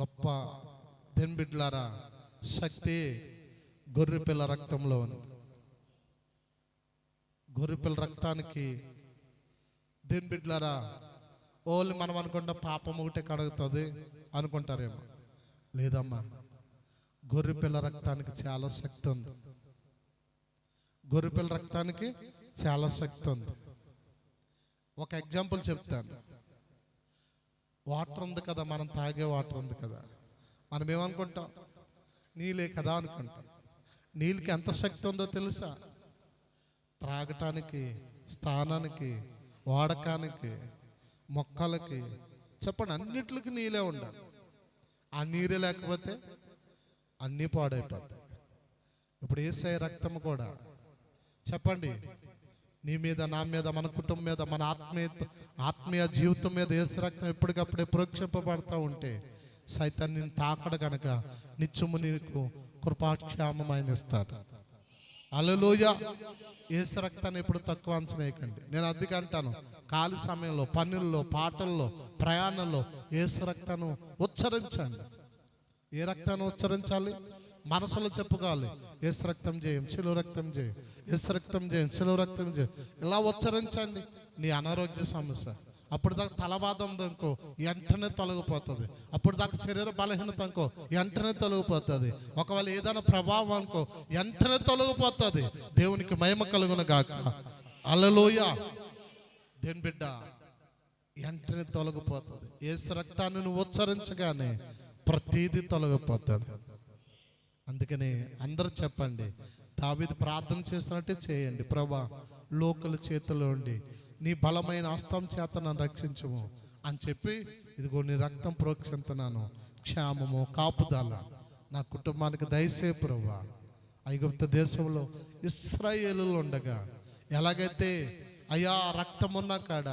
గొప్ప దెన్బిడ్లారా శక్తి గొర్రెపిల్ల రక్తంలో ఉంది. గొర్రెపిల్ల రక్తానికి దెన్బిడ్లారా ఓన్లీ మనం అనుకుంటా పాపం ఒకటే కడుగుతుంది అనుకుంటారేమో. లేదమ్మా గొర్రెపిల్ల రక్తానికి చాలా శక్తి ఉంది. గొర్రెపిల్ల రక్తానికి చాలా శక్తి ఉంది. ఒక ఎగ్జాంపుల్ చెప్తాను. వాటర్ ఉంది కదా మనం తాగే వాటర్ ఉంది కదా. మనం ఏమనుకుంటాం? నీళ్ళే కదా అనుకుంటాం. నీళ్ళకి ఎంత శక్తి ఉందో తెలుసా? త్రాగటానికి స్థానానికి వాడకానికి మొక్కలకి చెప్పండి అన్నిట్లకి నీళ్ళే ఉండాలి. ఆ నీరే లేకపోతే అన్నీ పాడైపోతాయి. ఇప్పుడు ఏసఐ రక్తం కూడా చెప్పండి నీ మీద నా మీద మన కుటుంబం మీద మన ఆత్మీయ ఆత్మీయ జీవితం మీద ఏసు రక్తం ఎప్పటికప్పుడే ప్రోక్షింపబడతా ఉంటే సైతాన్ని తాకడ గనక నిత్యము నీకు కృపాక్షామం ఆయన ఇస్తాడు. అలలోయ ఏసు రక్తాన్ని ఎప్పుడు తక్కువ అంచనేయకండి. నేను అందుకే అంటాను ఖాళీ సమయంలో పనుల్లో పాటల్లో ప్రయాణంలో ఏసు రక్తాన్ని ఉచ్చరించండి. ఏ రక్తాన్ని ఉచ్చరించాలి? మనసులో చెప్పుకోవాలి ఎస్ రక్తం చేయం చెలు రక్తం చేయం ఎస్ రక్తం చేయం చెలు రక్తం జయం. ఇలా ఉచ్చరించండి. నీ అనారోగ్య సమస్య. అప్పుడు దాకా తలబాధ ఉందనుకో వెంటనే తొలగిపోతుంది. అప్పుడు దాకా శరీర బలహీనత అనుకో వెంటనే తొలగిపోతుంది. ఒకవేళ ఏదైనా ప్రభావం అనుకో వెంటనే తొలగిపోతుంది. దేవునికి మహిమ కలుగున గాక. అలలోయ దేని బిడ్డ? వెంటనే తొలగిపోతుంది. ఏసు రక్తాన్ని నువ్వు ఉచ్చరించగానే ప్రతీది తొలగిపోతుంది. అందుకని అందరూ చెప్పండి. దావిది ప్రార్థన చేసినట్టే చేయండి. ప్రభా లోకల చేతిలో ఉండి నీ బలమైన హస్తం చేత నన్ను రక్షించము అని చెప్పి ఇదిగో నీ రక్తం ప్రోక్షిస్తున్నాను క్షేమము కాపుదల నా కుటుంబానికి దయసే ప్రభా. ఐగుప్త దేశంలో ఇస్రాయేలు ఉండగా ఎలాగైతే అయ్యా రక్తం ఉన్న కాడ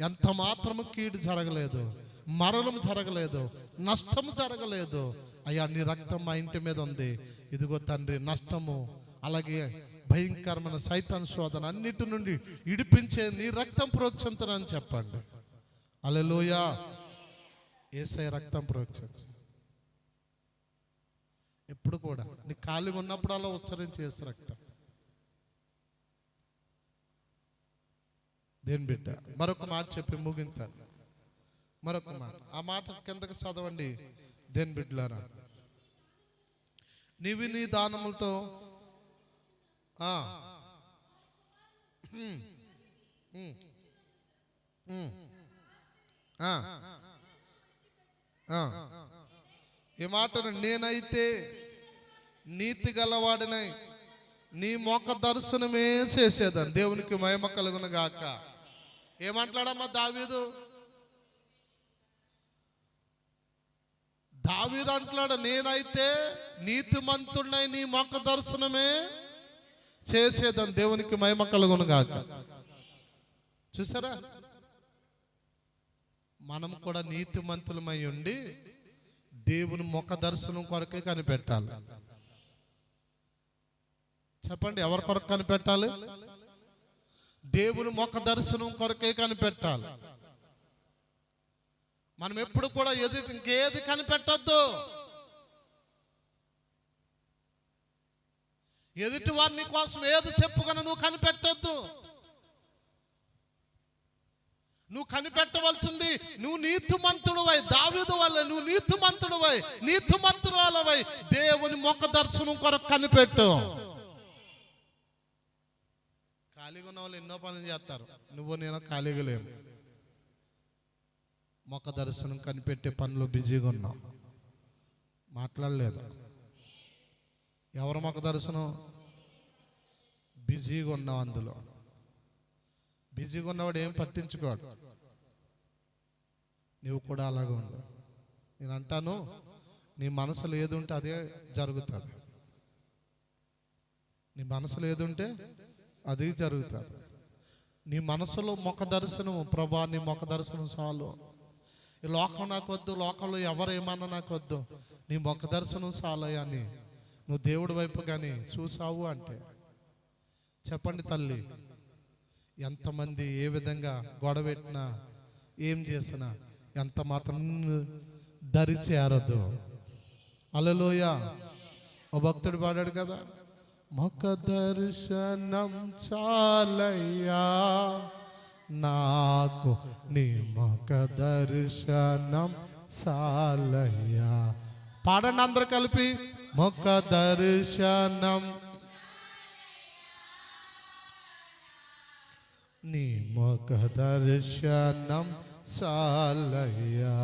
ఎంత మాత్రము కీడు జరగలేదు మరణం జరగలేదు నష్టం జరగలేదు అయ్యా నీ రక్తం మా ఇంటి మీద ఉంది. ఇదిగో తండ్రి నష్టము అలాగే భయంకరమైన సైతాన్ శోధన అన్నిటి నుండి ఇడిపించే నీ రక్తం ప్రోక్షించనని చెప్పండి. అలలోయ ఏసై రక్తం ప్రోక్షించు. ఎప్పుడు కూడా నీ ఖాళీగా ఉన్నప్పుడు అలా ఉచ్చరించి ఏసు రక్తం. దేని బిడ్డ? మరొక మాట చెప్పి ముగింతాను. మరొక మాట. ఆ మాట కిందకి చదవండి. దేని బిడ్డలారా? నీవి నీ దానములతో ఈ మాటను నేనైతే నీతి గలవాడినై. నీ మొక్క దర్శనమే చేసేదాన్ని. దేవునికి మహిమ కలుగును గాక. ఏమంటాడమ్మా దావీదు? దావీదు అంటున్నాడు నేనైతే నీతిమంతుడై నీ మొక్క దర్శనమే చేసేదని దేవునికి మహిమ కలుగును గాక. చూసారా? మనం కూడా నీతిమంతులమై ఉండి దేవుని ముఖ దర్శనం కొరకే కనిపెట్టాలి. చెప్పండి ఎవరి కొరకు కనిపెట్టాలి? దేవుని ముఖ దర్శనం కొరకే కనిపెట్టాలి. మనం ఎప్పుడు కూడా ఎదుటి ఇంకేది కనిపెట్టద్దు. ఎదుటి వారిని కోసం ఏది చెప్పుకొని నువ్వు కనిపెట్టొద్దు. నువ్వు కనిపెట్టవలసింది నువ్వు నీతిమంతుడువై దావిదు వల్ల నువ్వు నీతిమంతుడువై నీతిమంతురాలవై దేవుని ముఖ దర్శనం కొరకు కనిపెట్టు. ఖాళీగా ఉన్న వాళ్ళు ఎన్నో పనులు చేస్తారు. నువ్వు నేను ఖాళీగా లేము. ముఖ దర్శనం కనిపెట్టే పనులు బిజీగా ఉన్నాం మాట్లాడలేదు. ఎవరు ముఖ దర్శనం? బిజీగా ఉన్నాం అందులో. బిజీగా ఉన్నవాడు ఏం పట్టించుకోడు. నువ్వు కూడా అలాగే ఉండు. నేను అంటాను నీ మనసులో ఏది ఉంటే అదే జరుగుతుంది. నీ మనసులో ఏది ఉంటే అది జరుగుతుంది. నీ మనసులో ముఖ దర్శనం ప్రభా నీ ముఖ దర్శనం చాలు. ఈ లోకం నాకు వద్దు లోకంలో ఎవరు ఏమన్నా నాకు వద్దు. నీ ముఖ దర్శనం చాలయ్యా అని నువ్వు దేవుడి వైపు కానీ చూసావు అంటే చెప్పండి తల్లి ఎంతమంది ఏ విధంగా గొడవెట్టినా ఏం చేసినా ఎంత మాత్రం దరి చేరదు. అలలోయ ఓ భక్తుడు పాడాడు కదా ముఖ దర్శనం చాలయ్యా నాకు నీ ముఖ దర్శనం చాలయ్యా. పాడండి అందరు కలిపి मुखदर्शनम। नी मुखदर्शनम सालया।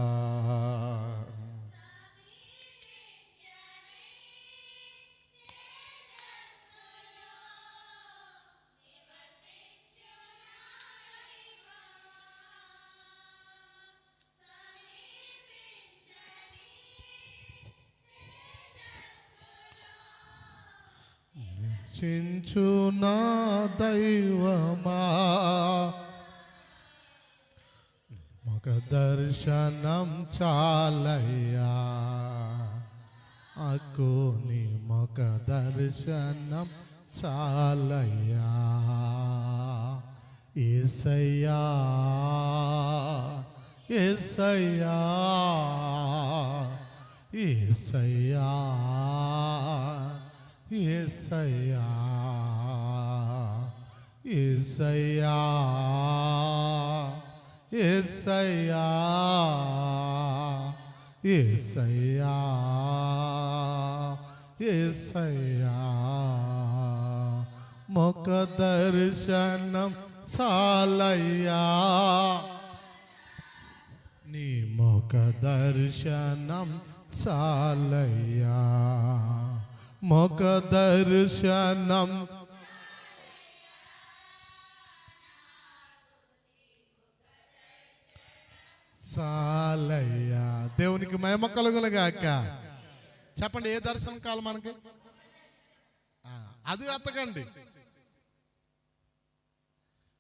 దర్శనం నా దైవమా? ముఖ దర్శనం చాలయ్యా. అకు నీ ముఖ దర్శనం చాలయ్యా. ఏసయ్యా ఏసయ్యా ఏసయ్యా ఏసయ్యా. ఏసయ్యా ఏసయ్యా ఏసయ్యా ఏసయ్యా. మొక దర్శనం చాలయ్యా. నీ ముఖ దర్శనం చాలయ్యా. ముఖ దర్శనం చాలయ్యా దేవునికి మహిమ కలుగులుగాక చెప్పండి ఏ దర్శనం కావాలి మనకి? అది వెతకండి.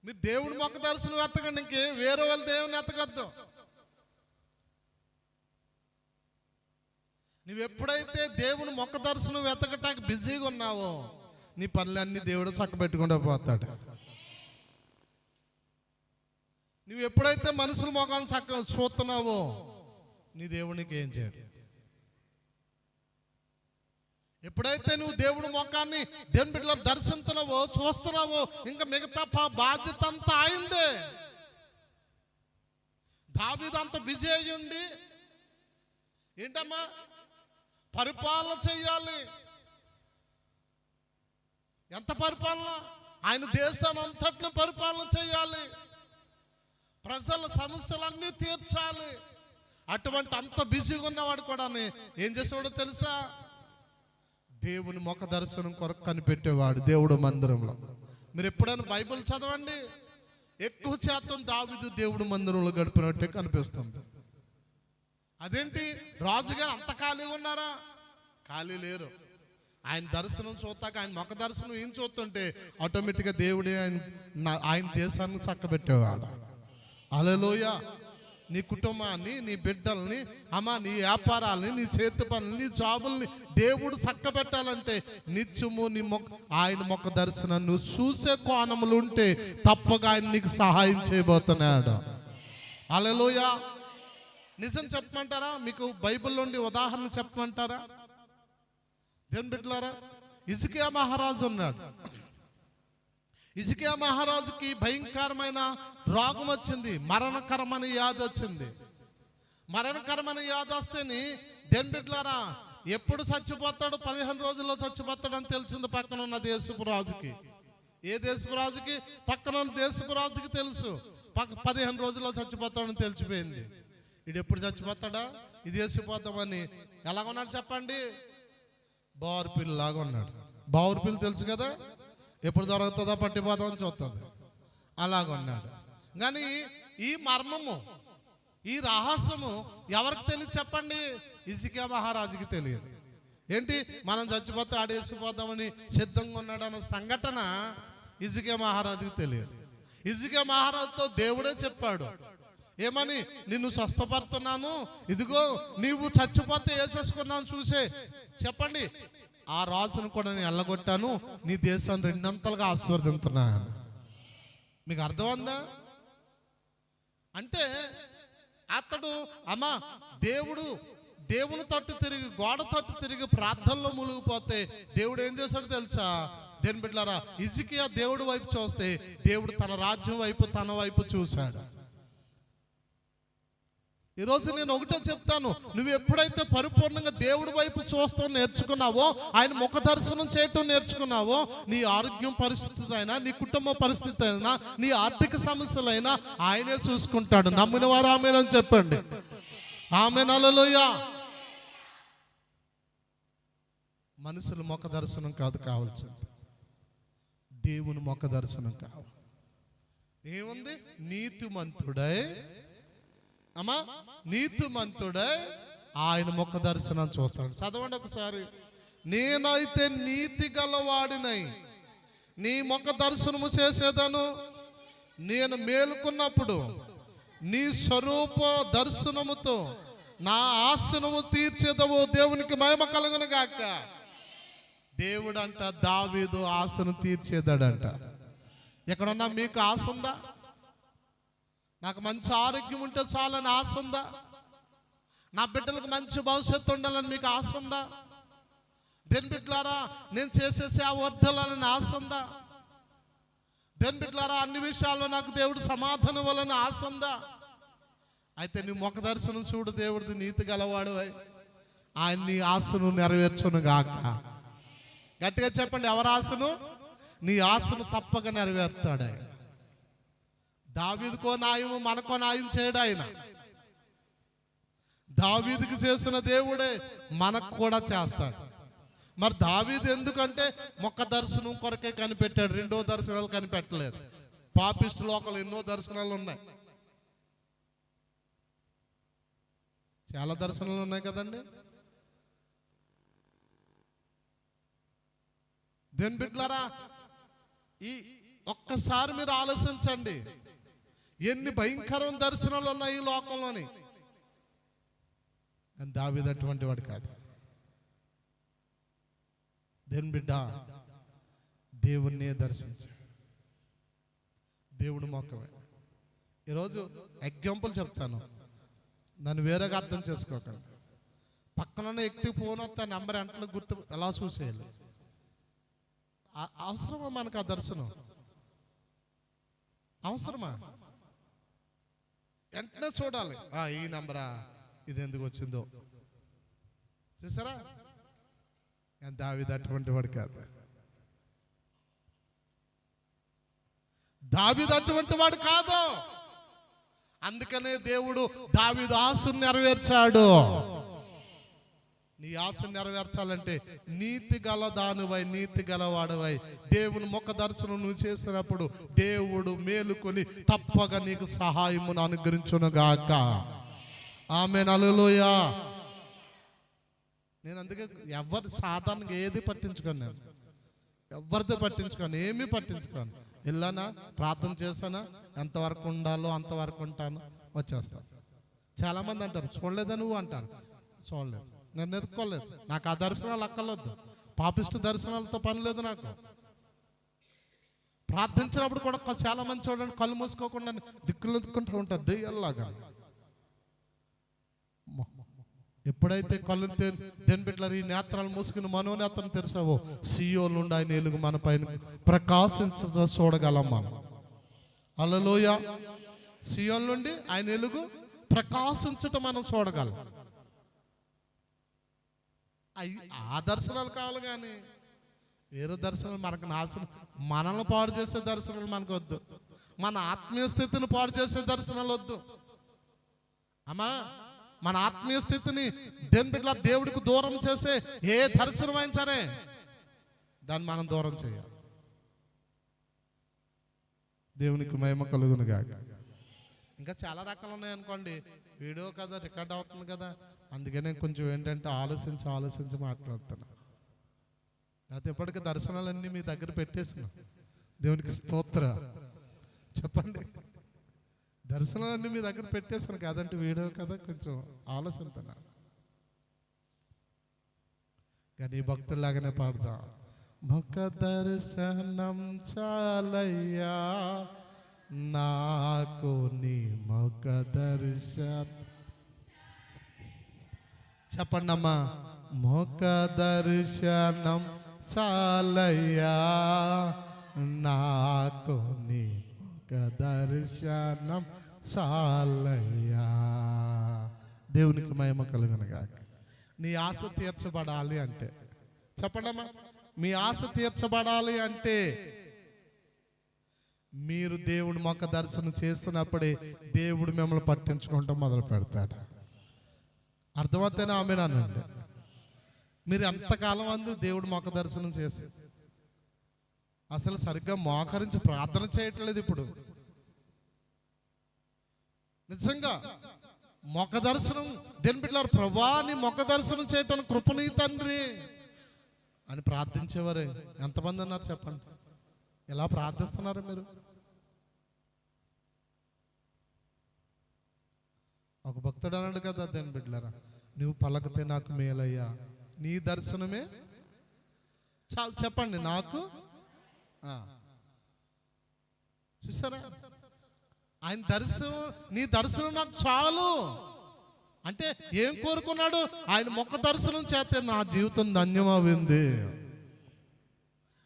మీరు దేవుని మొక్క దర్శనం వెతకండి ఇంకే వేరే వాళ్ళ దేవుని ఎత్తకద్దు నువ్వు ఎప్పుడైతే దేవుని మొక్క దర్శనం వెతకటానికి బిజీగా ఉన్నావో నీ పనులన్నీ దేవుడు చక్కబెట్టుకుంటూ పోతాడు. నువ్వు ఎప్పుడైతే మనుషుల మొఖాన్ని చక్క చూస్తున్నావో నీ దేవునికి ఏం చేయడు. ఎప్పుడైతే నువ్వు దేవుని ముఖాన్ని దేవుని బిడ్డలో దర్శించినవో చూస్తున్నావో ఇంకా మిగతా పా- బాధ్యత అంతా ఆయిందే దావీదంత బిజీ అయ్యి ఉండి ఏంటమ్మా? పరిపాలన చెయ్యాలి. ఎంత పరిపాలన? ఆయన దేశాన్ని అంతటిని పరిపాలన చేయాలి ప్రజల సమస్యలన్నీ తీర్చాలి. అటువంటి అంత బిజీగా ఉన్నవాడు కూడా ఏం చేసేవాడో తెలుసా? దేవుని ముఖ దర్శనం కొరకు కనిపెట్టేవాడు దేవుడు మందిరంలో. మీరు ఎప్పుడైనా బైబిల్ చదవండి? ఎక్కువ శాతం దావిదు దేవుడు మందిరంలో గడిపినట్టే కనిపిస్తుంది. అదేంటి? రాజుగారు అంత ఖాళీగా ఉన్నారా? ఖాళీ లేరు. ఆయన దర్శనం చూస్తాక ఆయన ముఖ దర్శనం ఏం చూస్తుంటే ఆటోమేటిక్గా దేవుడే ఆయన ఆయన దేశాన్ని చక్కబెట్టేవాడు. అలలోయ నీ కుటుంబాన్ని నీ బిడ్డల్ని అమ్మ నీ వ్యాపారాలని నీ చేతి పనులు నీ జాబుల్ని దేవుడు చక్కబెట్టాలంటే నిత్యము నీ మొక్క ఆయన మొక్క దర్శనం నువ్వు చూసే కోణములు ఉంటే తప్పగా ఆయన నీకు సహాయం చేయబోతున్నాడు. అలలోయ నిజం చెప్పమంటారా? మీకు బైబిల్ నుండి ఉదాహరణ చెప్పమంటారా? దేని బిడ్డలారా ఇసుకియా మహారాజు ఉన్నాడు. ఇసుకియా మహారాజుకి భయంకరమైన రోగం వచ్చింది మరణకరమైన వ్యాధి వచ్చింది. మరణకరమైన వ్యాధి వస్తేని దేని బిడ్డలారా ఎప్పుడు చచ్చిపోతాడు పదిహేను రోజుల్లో చచ్చిపోతాడు అని తెలిసింది పక్కన ఉన్న దేశపు రాజుకి. ఏ దేశపు రాజుకి? పక్కన ఉన్న దేశపు రాజుకి తెలుసు. పక్క పదిహేను రోజుల్లో చచ్చిపోతాడని తెలిసిపోయింది. ఇది ఎప్పుడు చచ్చిపోతాడా? ఇది వేసిపోతామని ఎలాగున్నాడు చెప్పండి? బావురు లాగా ఉన్నాడు. బావుర్పిల్లి తెలుసు కదా? ఎప్పుడు దొరుకుతుందో పట్టిపోతామని చూస్తుంది. అలాగున్నాడు. కానీ ఈ మర్మము ఈ రహస్యము ఎవరికి తెలియదు చెప్పండి? ఇజికియా మహారాజుకి తెలియదు. ఏంటి? మనం చచ్చిపోతే ఆడేసిపోతామని సిద్ధంగా ఉన్నాడన్న సంఘటన ఇజికియా మహారాజుకి తెలియదు. ఇజికియా మహారాజుతో దేవుడే చెప్పాడు. ఏమని? నిన్ను స్వస్థపడుతున్నాను ఇదిగో నీవు చచ్చిపోతే ఏ చేసుకున్నాను చూసే. చెప్పండి. ఆ రాజును కూడా నేను ఎల్లగొట్టాను. నీ దేశాన్ని రెండంతలుగా ఆశీర్వదింతున్నాను మీకు అర్థమైందా? అంటే అతడు అమ్మా దేవుడు దేవుని తట్టు తిరిగి గోడ తట్టు తిరిగి ప్రార్థనలో మునిగిపోతే దేవుడు ఏం చేశాడు తెలుసా? దేని బిడ్డారా ఇజికియా దేవుడి వైపు చూస్తే దేవుడు తన రాజ్యం వైపు తన వైపు చూశాడు. ఈరోజు నేను ఒకటే చెప్తాను. నువ్వు ఎప్పుడైతే పరిపూర్ణంగా దేవుడి వైపు చూస్తావు నేర్చుకున్నావో ఆయన ముఖ దర్శనం చేయటం నేర్చుకున్నావో నీ ఆరోగ్యం పరిస్థితి అయినా నీ కుటుంబ పరిస్థితి అయినా నీ ఆర్థిక సమస్యలైనా ఆయనే చూసుకుంటాడు. నమ్మిన వారు ఆమెనని చెప్పండి. ఆమె నలలోయ మనుషుల ముఖ దర్శనం కాదు కావాల్సింది. దేవుని ముఖ దర్శనం కావాలి. ఏముంది? నీతిమంతుడై అమ్మా నీతిమంతుడై ఆయన ముఖ దర్శనం చూస్తాడు. చదవండి ఒకసారి. నేనైతే నీతి గలవాడినై. నీ ముఖ దర్శనము చేసేదను. నేను మేలుకున్నప్పుడు నీ స్వరూప దర్శనముతో నా ఆసనము తీర్చేదవు దేవునికి మహిమ కలుగును గాక. దేవుడంట దావీదు ఆశను తీర్చేదాడంట. ఎక్కడున్నా మీకు ఆశ ఉందా? నాకు మంచి ఆరోగ్యం ఉంటే చాలని ఆశ ఉందా? నా బిడ్డలకు మంచి భవిష్యత్తు ఉండాలని మీకు ఆశ ఉందా? దేని బిడ్డలారా నేను చేసే సేవ వర్ధలని ఆశ ఉందా? దేని బిడ్డలారా అన్ని విషయాల్లో నాకు దేవుడు సమాధానం ఇవ్వాలని ఆశ ఉందా? అయితే నీ ముఖ దర్శనం చూడు దేవుడిది నీతి గలవాడు ఆయన నీ ఆశను నెరవేర్చును గాక. గట్టిగా చెప్పండి ఎవరి ఆశను? నీ ఆశను తప్పక నెరవేర్తాడు ఆయన. దావీదుకో న్యాయము మనకో న్యాయం చేయడు ఆయన. దావీదుకి చేసిన దేవుడే మనకు కూడా చేస్తాడు. మరి దావీదు ఎందుకంటే మొక్క దర్శనం కొరకే కనిపెట్టాడు రెండో దర్శనాలు కనిపెట్టలేదు. పాపిస్ట్ లోకలు ఎన్నో దర్శనాలు ఉన్నాయి. చాలా దర్శనాలు ఉన్నాయి కదండి? దేని బిడ్లరా ఈ ఒక్కసారి మీరు ఆలోచించండి. ఎన్ని భయంకరమైన దర్శనాలు ఉన్నాయి ఈ లోకంలోని? కానీ దావిది అటువంటి వాడు కాదు. దేని బిడ్డ దేవుణ్ణే దర్శించాడు. దేవుడు మొక్కమే ఈరోజు ఎగ్జాంపుల్ చెప్తాను. నన్ను వేరేగా అర్థం చేసుకోకండి. పక్కన ఎక్కి ఫోన్ వస్తే నెంబర్ ఎంటలు గుర్తు ఎలా చూసేయాలి? అవసరమా మనకు ఆ దర్శనం? అవసరమా? వెంటనే చూడాలి. ఆ, ఈ నంబరా? ఇది ఎందుకు వచ్చిందో. చూసారా? కానీ అటువంటి వాడు కాదు. దావిది అటువంటి వాడు కాదు. అందుకనే దేవుడు దావీదు నెరవేర్చాడు. నీ ఆశ నెరవేర్చాలంటే నీతి గలదానివై నీతి గలవాడవై దేవుని ముఖ దర్శనం నువ్వు చేసినప్పుడు దేవుడు మేలుకొని తప్పగా నీకు సహాయమును అనుగ్రహించునుగాక ఆమె నలులోయ నేను అందుకే ఎవరు సాధారణంగా ఏది పట్టించుకోను నేను. ఎవరితో పట్టించుకోను ఏమీ పట్టించుకోను. వెళ్ళానా? ప్రార్థన చేశానా? ఎంతవరకు ఉండాలో అంతవరకు ఉంటాను. వచ్చేస్తాను చాలామంది అంటారు చూడలేదా నువ్వు? అంటారు. చూడలేదు. నేను ఎదుర్కోలేదు నాకు ఆ దర్శనాలు అక్కర్లేదు. పాపిష్ట దర్శనాలతో పని లేదు నాకు. ప్రార్థించినప్పుడు కూడా చాలా మంది చూడండి కళ్ళు మూసుకోకుండా దిక్కులు ఎదుర్కొంటూ ఉంటారు దెయ్యాల్లాగా. ఎప్పుడైతే కళ్ళు దేని ఈ నేత్రాలు మూసుకుని మనోనేత్రం తెరిచావో సీఓ నుండి ఆయన ఎలుగు మన పైన ప్రకాశించ చూడగలం మనం అలలోయ సియోన్ నుండి ఆయన ఎలుగు ప్రకాశించటం మనం చూడగలం. అవి ఆ దర్శనాలు కావాలి కానీ వేరే దర్శనాలు మనకు నాశనం మనల్ని పాడు చేసే దర్శనాలు మనకు వద్దు మన ఆత్మీయ స్థితిని పాడు చేసే దర్శనాలు వద్దు. అమ్మా మన ఆత్మీయ స్థితిని దేని బిడ్డ దేవుడికి దూరం చేసే ఏ దర్శనం అయినా సరే దాన్ని మనం దూరం చేయాలి. దేవునికి మహిమ కలుగును గాక. ఇంకా చాలా రకాలు ఉన్నాయి అనుకోండి. వీడియో కదా రికార్డ్ అవుతుంది కదా. అందుకనే కొంచెం ఏంటంటే ఆలోచించి ఆలోచించి మాట్లాడుతున్నా. లేకపోతే ఇప్పటికి దర్శనాలన్నీ మీ దగ్గర పెట్టేసిన దేవునికి స్తోత్ర. చెప్పండి. దర్శనాలన్నీ మీ దగ్గర పెట్టేసాను కాదంటే వీడియో కదా కొంచెం ఆలోచిస్తున్నా కానీ భక్తుల్లాగానే పాడదాం. ముఖ దర్శనం చాలయ్యా నాకు నీ ముఖ దర్శనం చెప్పండి అమ్మా ముఖ దర్శనం చాలయ్యా. నాకు నీ ముఖ దర్శనం చాలయ్యా. దేవునికి మహిమ కలుగునగా నీ ఆశ తీర్చబడాలి అంటే. చెప్పండమ్మా. మీ ఆశ తీర్చబడాలి అంటే మీరు దేవుడు మొక్క దర్శనం చేస్తున్నప్పుడే దేవుడు మిమ్మల్ని పట్టించుకుంటాం మొదలు పెడతాడు అర్థమవుతేనే ఆమె అనండి మీరు ఎంతకాలం అందు దేవుడు మొక్క దర్శనం చేసి? అసలు సరిగ్గా మోకరించి ప్రార్థన చేయట్లేదు ఇప్పుడు. నిజంగా మొక్క దర్శనం దేని బిడ్డలారు ప్రభా నీ మొక్క దర్శనం చేయటానికి కృపణీ తండ్రి అని ప్రార్థించేవారే. ఎంతమంది అన్నారు చెప్పండి? ఎలా ప్రార్థిస్తున్నారు మీరు? ఒక భక్తుడు అన్నాడు కదా దేని బిడ్డలరా నువ్వు పలకతే నాకు మేలయ్యా. నీ దర్శనమే చాలు చెప్పండి నాకు. చూసారా? ఆయన దర్శనం నీ దర్శనం నాకు చాలు. అంటే ఏం కోరుకున్నాడు? ఆయన మొక్క దర్శనం చేస్తే నా జీవితం ధన్యమవింది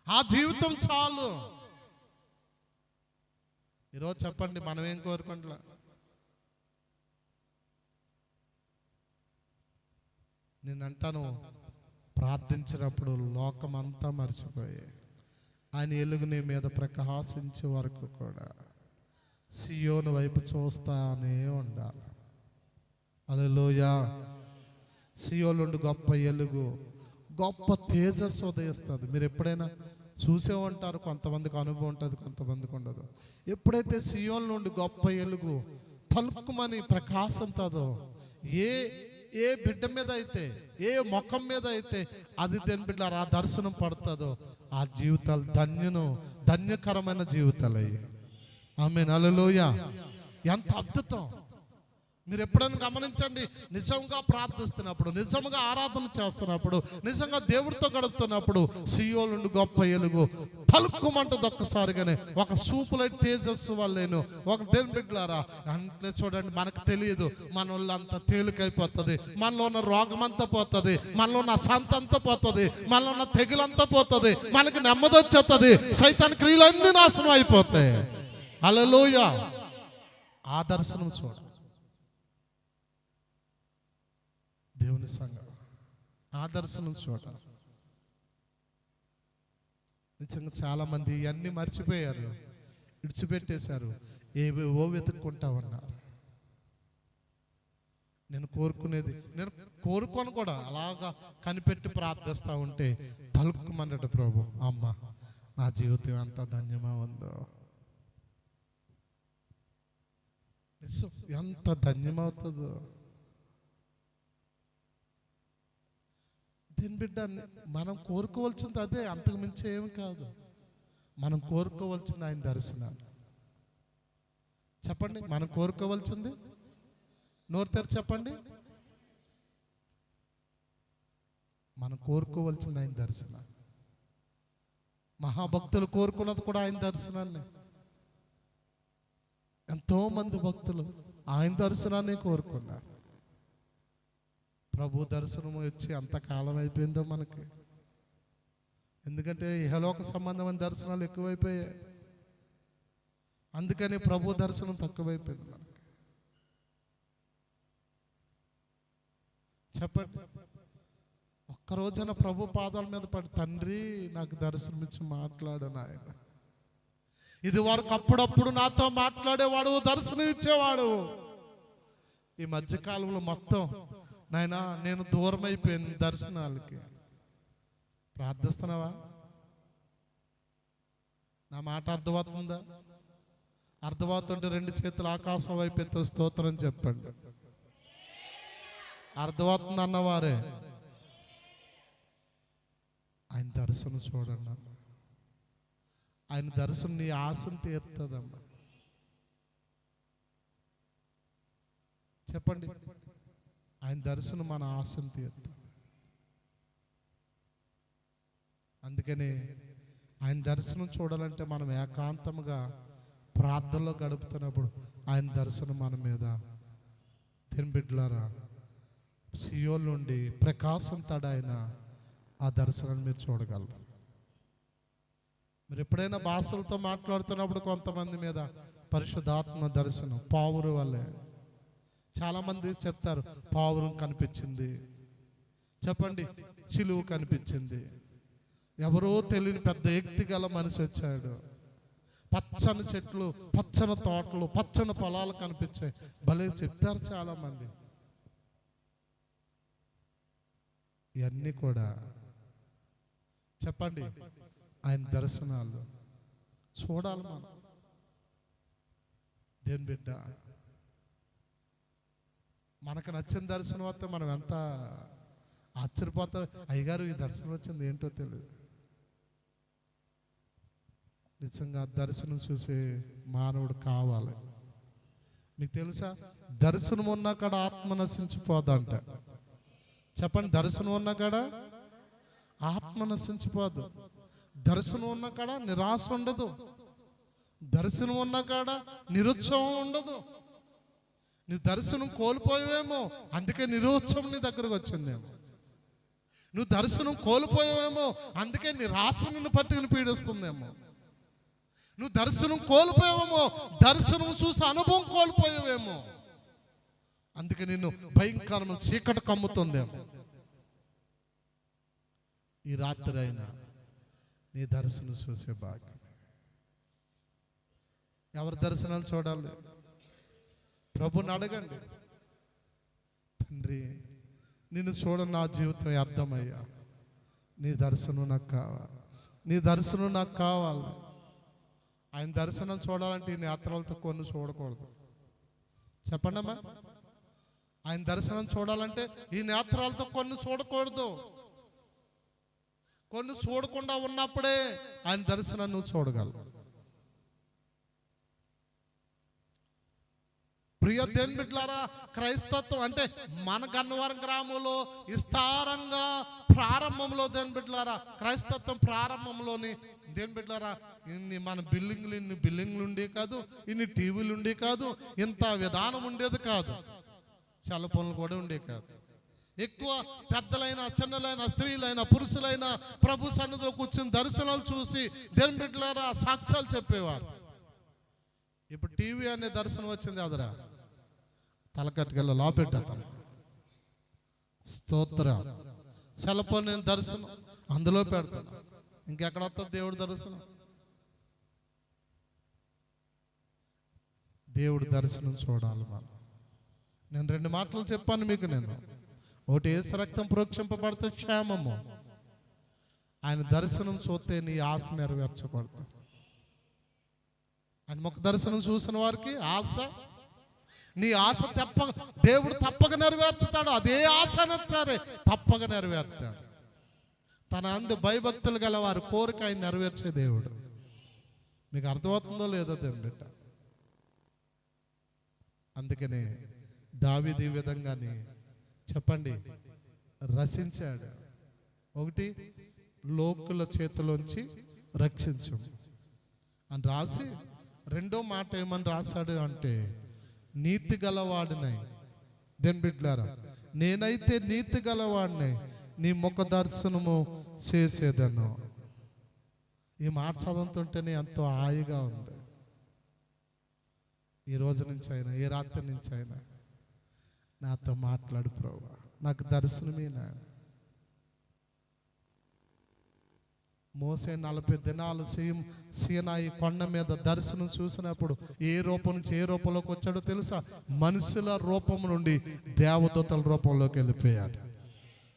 ఆ జీవితం చాలు. ఈరోజు చెప్పండి మనం ఏం కోరుకుంటా నేను అంటాను ప్రార్థించినప్పుడు లోకమంతా మర్చిపోయే. ఆయన ఎలుగు నీ మీద ప్రకాశించే వరకు కూడా. సియోను వైపు చూస్తానే ఉండాలి. అలలోయా సియోలుండి గొప్ప ఎలుగు గొప్ప తేజస్సు ఉదయిస్తుంది. మీరు ఎప్పుడైనా చూసే ఉంటారు కొంతమందికి అనుభవం ఉంటుంది కొంతమందికి ఉండదు. ఎప్పుడైతే సియోల్ నుండి గొప్ప ఎలుగు తలుక్కుమని ప్రకాశంతదో ఏ ఏ బిడ్డ మీద అయితే ఏ ముఖం మీద అయితే అది దేని బిడ్డ ఆ దర్శనం పడుతుందో ఆ జీవితాలు ధన్యను ధన్యకరమైన జీవితాలు అయ్యి ఆమె నలలోయ ఎంత అద్భుతం. మీరు ఎప్పుడైనా గమనించండి నిజంగా ప్రార్థిస్తున్నప్పుడు నిజంగా ఆరాధన చేస్తున్నప్పుడు నిజంగా దేవుడితో గడుపుతున్నప్పుడు సియో నుండి గొప్ప ఎలుగు పలుక్కుమంటది ఒక్కసారిగానే. ఒక సూపులైట్ తేజస్సు వాళ్ళేను ఒక దేని బిడ్డలారా అంటే చూడండి మనకు తెలియదు. మన వాళ్ళంతా తేలికైపోతుంది. మనలో ఉన్న రోగం అంతా పోతుంది. మనలో ఉన్న అశాంతి అంతా పోతుంది. మనలో ఉన్న తెగులంతా పోతుంది. మనకి నెమ్మది వచ్చేస్తుంది సైతాన్ క్రియలన్నీ నాశనం అయిపోతాయి. అలలోయ ఆ దర్శనం చూడండి చూడండి సంఘం. ఆ దర్శనం నిజంగా చాలామంది ఇవన్నీ మర్చిపోయారు. విడిచిపెట్టేశారు. ఏవేవో వెతుక్కుంటా ఉన్నారు నేను కోరుకునేది నేను కోరుకోను కూడా. అలాగా కనిపెట్టి ప్రార్థిస్తా ఉంటే తలుక్కుమన్నట్టు ప్రభు. అమ్మ నా జీవితం ఎంత ధన్యమా ఉందో. ఎంత ధన్యమవుతుందో. దీని బిడ్డ మనం కోరుకోవాల్సింది అదే అంతకు మించి ఏం కాదు. మనం కోరుకోవాల్సింది ఆయన దర్శనాలు. చెప్పండి మనం కోరుకోవాల్సింది? నోరు తెర చెప్పండి. మనం కోరుకోవాల్సింది ఆయన దర్శనాలు. మహాభక్తులు కోరుకున్నది కూడా ఆయన దర్శనాన్ని ఎంతోమంది భక్తులు ఆయన దర్శనాన్ని కోరుకున్నారు. ప్రభు దర్శనం వచ్చి అంత కాలం అయిపోయిందో మనకి. ఎందుకంటే ఇహలోక సంబంధమైన దర్శనాలు ఎక్కువైపోయాయి. అందుకని ప్రభు దర్శనం తక్కువైపోయింది మనకి. చెప్పండి. ఒక్కరోజున ప్రభు పాదాల మీద పడి తండ్రి నాకు దర్శనం ఇచ్చి మాట్లాడు నాయన. ఇది వరకు అప్పుడప్పుడు నాతో మాట్లాడేవాడు దర్శనం ఇచ్చేవాడు. ఈ మధ్యకాలంలో మొత్తం నాయన నేను దూరం అయిపోయింది దర్శనాలకి. ప్రార్థిస్తున్నావా? నా మాట అర్థమవుతుందా? అర్థమవుతుంటే రెండు చేతులు ఆకాశం వైపు ఎత్తే స్తోత్రం చెప్పండి. అర్థమవుతుంది అన్నవారే. ఆయన దర్శనం చూడండి అన్న ఆయన దర్శనం నీ ఆశను తీరుతుందమ్మా. చెప్పండి. ఆయన దర్శనం మన ఆశను తీరుతుంది అందుకని ఆయన దర్శనం చూడాలంటే మనం ఏకాంతముగా ప్రార్థనలో గడుపుతున్నప్పుడు ఆయన దర్శనం మన మీద. తినబిడ్లారా సియోల్ నుండి ప్రకాశం తడాయన ఆ దర్శనాన్ని మీరు చూడగలరు. మీరు ఎప్పుడైనా భాషలతో మాట్లాడుతున్నప్పుడు కొంతమంది మీద పరిశుద్ధాత్మ దర్శనం పావురు వల్లే. చాలామంది చెప్తారు పావురం కనిపించింది. చెప్పండి చిలువు కనిపించింది. ఎవరో తెలియని పెద్ద వ్యక్తి గల మనిషి వచ్చాడు. పచ్చని చెట్లు పచ్చని తోటలు పచ్చని పొలాలు కనిపించాయి. భలే చెప్తారు చాలామంది. ఇవన్నీ కూడా చెప్పండి ఆయన దర్శనాలు. చూడాలి మనం. దేని బిడ్డ? మనకు నచ్చిన దర్శనం వస్తే మనం ఎంత ఆశ్చర్యపోతాం? అయ్యగారు ఈ దర్శనం వచ్చింది ఏంటో తెలియదు నిజంగా దర్శనం చూసే మానవుడు కావాలి. మీకు తెలుసా? దర్శనం ఉన్నా కాడ ఆత్మ నశించిపోదంట. చెప్పండి దర్శనం ఉన్నా కాడ ఆత్మ నశించిపోదు. దర్శనం ఉన్న కాడ నిరాశ ఉండదు. దర్శనం ఉన్న కాడ నిరుత్సవం ఉండదు. నీ దర్శనం కోల్పోయావేమో అందుకే నిరోత్సవం నీ దగ్గరకు వచ్చిందేమో నువ్వు దర్శనం కోల్పోయావేమో అందుకే నీ రాష్ట్రం నిన్ను పట్టుకుని పీడిస్తుందేమో. నువ్వు దర్శనం కోల్పోయావేమో దర్శనం చూసి అనుభవం కోల్పోయావేమో. అందుకే నిన్ను భయంకరమైన చీకటి కమ్ముతుందేమో. ఈ రాత్రి అయినా నీ దర్శనం చూసే భాగ్యం. ఎవరి దర్శనాలు చూడాలి? ప్రభుని అడగండి. తండ్రి నిన్ను చూడ నా జీవితం అర్థమయ్యా. నీ దర్శనం నాకు కావాలి. నీ దర్శనం నాకు కావాలి. ఆయన దర్శనం చూడాలంటే ఈ నేత్రాలతో కొన్ని చూడకూడదు. చెప్పండమ్మా ఆయన దర్శనం చూడాలంటే ఈ నేత్రాలతో కొన్ని చూడకూడదు. కొన్ని చూడకుండా ఉన్నప్పుడే ఆయన దర్శనం నువ్వు చూడగలవు. ప్రియ దేని బిడ్లారా క్రైస్తత్వం అంటే మన గన్నవరం గ్రామంలో విస్తారంగా ప్రారంభంలో దేని బిడ్లారా క్రైస్తత్వం ప్రారంభంలోని దేని బిడ్లారా ఇన్ని మన బిల్డింగ్లు ఇన్ని బిల్డింగ్లు ఉండే కాదు ఇన్ని టీవీలు ఉండే కాదు ఇంత విధానం ఉండేది కాదు. చాలా పనులు కూడా ఉండే కాదు. ఎక్కువ పెద్దలైన చిన్నలైన స్త్రీలైన పురుషులైన ప్రభు సన్నిధిలో కూర్చుని దర్శనాలు చూసి దేని బిడ్డలారా సాక్ష్యాలు చెప్పేవారు. ఇప్పుడు టీవీ అనే దర్శనం వచ్చింది అదరా తలకట్టుకెళ్ళ లోపెట్టేస్తాను స్తోత్ర. సెలపో నేను దర్శనం. అందులో పెడతాను. ఇంకెక్కడ వస్తుంది దేవుడి దర్శనం? దేవుడి దర్శనం చూడాలి మనం. నేను రెండు మాటలు చెప్పాను మీకు నేను. ఒకటి ఏసు రక్తం ప్రోక్షింపబడితే క్షేమము. ఆయన దర్శనం చూస్తే నీ ఆశ నెరవేర్చబడుతుంది. ఆయన ముఖ దర్శనం చూసిన వారికి ఆశ నీ ఆశ తప్ప దేవుడు తప్పక నెరవేర్చుతాడు. అదే ఆశ సరే తప్పక నెరవేర్తాడు. తన అందు భయభక్తులు గల వారి కోరిక ఆయన నెరవేర్చే దేవుడు. మీకు అర్థమవుతుందో లేదో దేని బిడ్డ. అందుకనే దావిది విధంగానే చెప్పండి. రచించాడు. ఒకటి లోకుల చేతిలోంచి రక్షించు అని రాసి రెండో మాట ఏమని రాశాడు అంటే నీతి గలవాడినై. దేని బిడ్లారా నేనైతే నీతి గలవాడినై. నీ ముఖ దర్శనము చేసేదను. ఈ మాట చదువుతుంటేనే ఎంతో హాయిగా ఉంది. ఈ రోజు నుంచి అయినా ఏ రాత్రి నుంచి అయినా నాతో మాట్లాడు ప్రభు. నాకు దర్శనమే నాయన మోసే నలభై దినాలు సీఎం సీనాయి కొండ మీద దర్శనం చూసినప్పుడు ఏ రూపం నుంచి ఏ రూపంలోకి వచ్చాడో తెలుసా? మనుషుల రూపం నుండి దేవదూతల రూపంలోకి వెళ్ళిపోయాడు.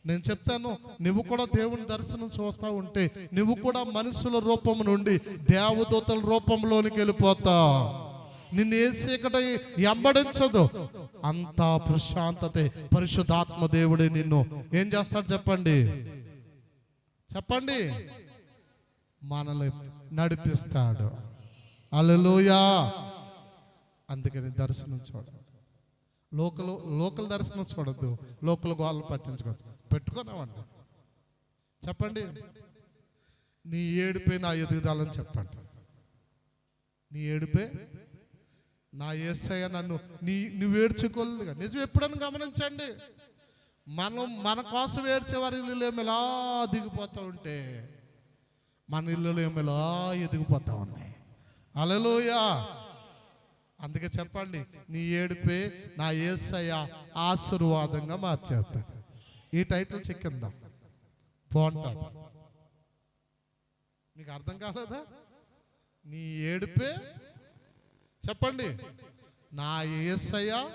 నేను చెప్తాను నువ్వు కూడా దేవుని దర్శనం చూస్తా ఉంటే నువ్వు కూడా మనుషుల రూపం నుండి దేవదూతల రూపంలోనికి వెళ్ళిపోతావు నిన్ను ఏ చీకట ఎంబడించదు. అంతా ప్రశాంతతే పరిశుద్ధాత్మ దేవుడే నిన్ను. ఏం చేస్తాడు చెప్పండి? చెప్పండి. మనల్ని నడిపిస్తాడు. అలలోయా అందుకని దర్శనం చూడండి లోకల్ లోకల్ దర్శనం చూడద్దు. లోకల్ గోళ్ళు పట్టించుకోవద్దు. పెట్టుకున్నామంట చెప్పండి. నీ ఏడుపే నా ఎదుగుదలని చెప్పండి. నీ ఏడుపే? నా ఏసయ్య నన్ను నీ నువ్వు ఏడ్చుకోలేదుగా. నిజం ఎప్పుడైనా గమనించండి. మనం మన కోసం ఏడ్చేవారి ఇల్లు ఇలా దిగిపోతూ ఉంటే మన ఇల్లులు ఏమో ఇలా ఎదిగిపోతా ఉన్నాయి. అలలోయా అందుకే చెప్పండి నీ ఏడుపే నా ఏసయ్య ఆశీర్వాదంగా మార్చేస్తాడు. ఈ టైటిల్ చిక్కిందాం. బాగుంటుంది. మీకు అర్థం కాలేదా? నీ ఏడుపే. చెప్పండి నా ఏసయ్య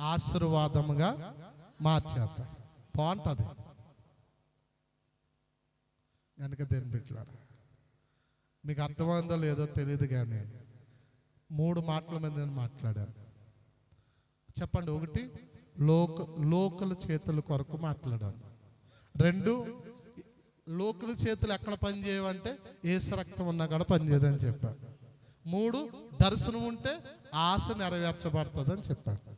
ఆశీర్వాదముగా మార్చేస్తాడు. బాగుంటుంది. వెనక దేని బిడ్డలారా మీకు అర్థమైందో లేదో తెలియదు కానీ మూడు మాటల మీద నేను మాట్లాడాను. చెప్పండి ఒకటి లోక లోకల చేతుల కొరకు మాట్లాడాను. రెండు లోకల చేతులు ఎక్కడ పనిచేయవంటే ఏసు రక్తం ఉన్నా కూడా పనిచేయదని చెప్పాను. మూడు దర్శనం ఉంటే ఆశ నెరవేర్చబడుతుందని చెప్పాను.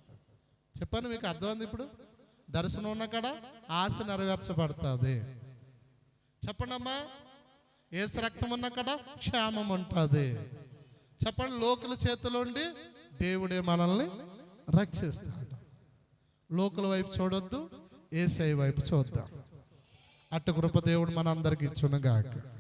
చెప్పాను మీకు అర్థమైంది ఇప్పుడు? దర్శనం ఉన్న కాడ ఆశ నెరవేర్చబడుతుంది. చెప్పండమ్మా ఏసు రక్తం ఉన్న కాడ క్షేమం ఉంటుంది. చెప్పండి లోకల చేతిలో ఉండి దేవుడే మనల్ని రక్షిస్తాడు. లోకల వైపు చూడొద్దు ఏసై వైపు చూద్దాం. అట్టు కృప దేవుడు మనందరికి ఇచ్చునుగాక.